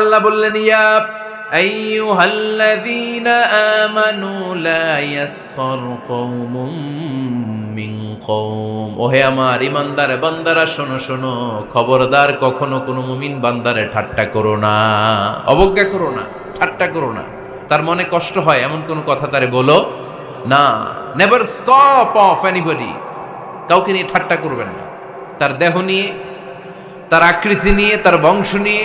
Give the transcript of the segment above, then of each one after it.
আল্লাহ বললেন, ইয়া আইয়ুহাল্লাযীনা আমানু লা ইয়াসখার কওমুম মিন কওম। ওহে আমার ইমানদার বান্দারা, শোনো শোনো, খবরদার কখনো কোনো মুমিন বান্দারে ঠাট্টা করো না, অবজ্ঞা করো না, ঠাট্টা করো না। তার মনে কষ্ট হয়, এমন কোনো কথা তারে বলো না। নেভার স্টপ অফ এনিবডি কাউকে নিয়ে ঠাট্টা করবেন না। তার দেহ নিয়ে, তার আকৃতি নিয়ে, তার বংশ নিয়ে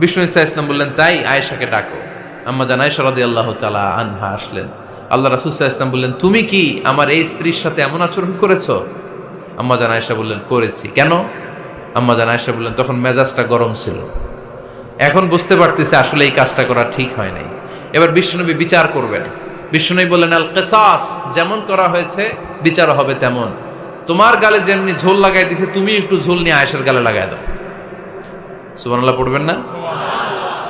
বিষ্ণু ইসা ইসলাম বললেন, তাই আয়েশাকে ডাকো। আম্মা জান আয়েশা আল্লাহ তালা আনহা আসলেন। আল্লাহ রাসুসাহ ইসলাম বললেন, তুমি কি আমার এই স্ত্রীর সাথে এমন আচরণ করেছ? আম্মা জান আয়েশা বললেন, করেছি। কেন? আম্মা জান আয়েশা বললেন, তখন মেজাজটা গরম ছিল। এখন বুঝতে পারতেছে আসলে এই কাজটা করা ঠিক হয় নাই। এবার বিষ্ণুনবী বিচার করবেন। বিষ্ণুনবী বললেন, আল কেসাস, যেমন করা হয়েছে বিচার হবে তেমন। তোমার গালে যেমনি ঝোল লাগাই দিছে তুমি একটু ঝোল নিয়ে আয়েশার গালে লাগাই দাও। সুবহানাল্লাহ পড়বেন না?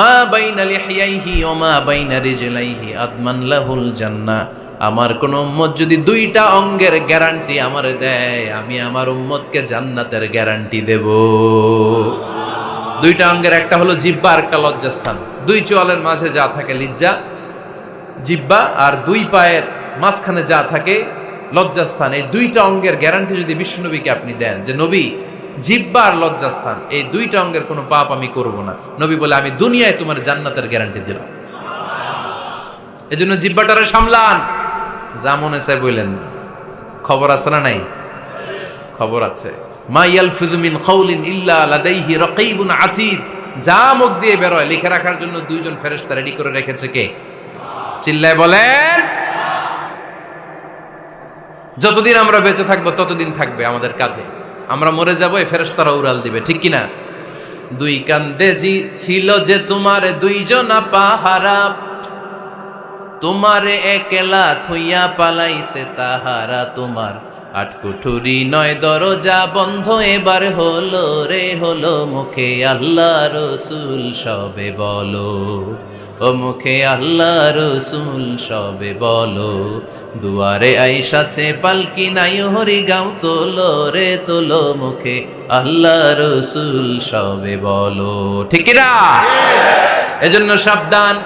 মা বাইনা লিহিয়াইহি ও মা বাইনা রিজলাইহি আদমান লাহুল জান্নাহ। আমার কোন উম্মত যদি দুইটা অঙ্গের গ্যারান্টি আমার দেয়, আমি আমার উম্মতকে জান্নাতের গ্যারান্টি দেব। দুইটা অঙ্গের, একটা হলো জিব্বা আর একটা লজ্জাস্থান। দুই চোয়ালের মাঝে যা থাকে লিজ্জা জিব্বা আর দুই পায়ের মাঝখানে যা থাকে লজ্জাস্থান। এই দুইটা অঙ্গের গ্যারান্টি যদি বিষ্ণুনবীকে আপনি দেন, যে নবী জিব্বা আর লজ্জাস্থান, এই দুইটা অঙ্গের কোনো পাপ আমি করব না। নবী বলে, আমি দুনিয়ায় তোমার জান্নাতের গ্যারান্টি দিলাম। জন্য জিব্বাটারে সামলান। যা মনে চাই বললেন খবর আছে না নাই? খবর আছে। মা ইয়ালফিযু মিন কাউলিন ইল্লা লাদাইহি রাকীবুন আতীদ। যা মুখ দিয়ে বেরোয়, লিখে রাখার জন্য দুইজন ফেরেশতা রেডি করে রেখেছে কে? চিল্লায় বলেন। যতদিন আমরা বেঁচে থাকব, ততদিন থাকবে আমাদের কাঁধে। আমরা মরে যাব এই ফেরেশতারা উড়াল দিবে, ঠিক কি না দুই কান্দে জি ছিল যে তোমার দুইজনা পাহারা, তোমারে একলা থইয়া পালাইছে তাহারা, তোমার আটকুঠুরি নয় দরজা বন্ধ, এবার হলো রে, হলো মুখে আল্লাহ রসুল, সবে বলো। ও মুখে আল্লাহ রসুল সবে বলো, দুয়ারে আইসাছে পালকি নাই হরি গাও তোলো রে তোলো, মুখে আল্লাহ রসুল সবে বলো। ঠিক এজন্য সাবধান।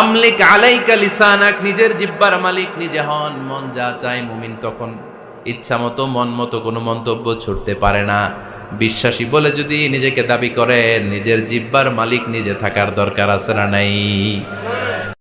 আমলিক আলাইকা লিসানাক, নিজের জিব্বার মালিক, নিজে হন, মন যা চায় মুমিন তখন। ইচ্ছা মতো মন মতো কোনো মন্তব্য ছুটতে পারে না। বিশ্বাসী বলে যদি নিজেকে দাবি করে, নিজের জিব্বার মালিক নিজে থাকার দরকার আছে না নাই?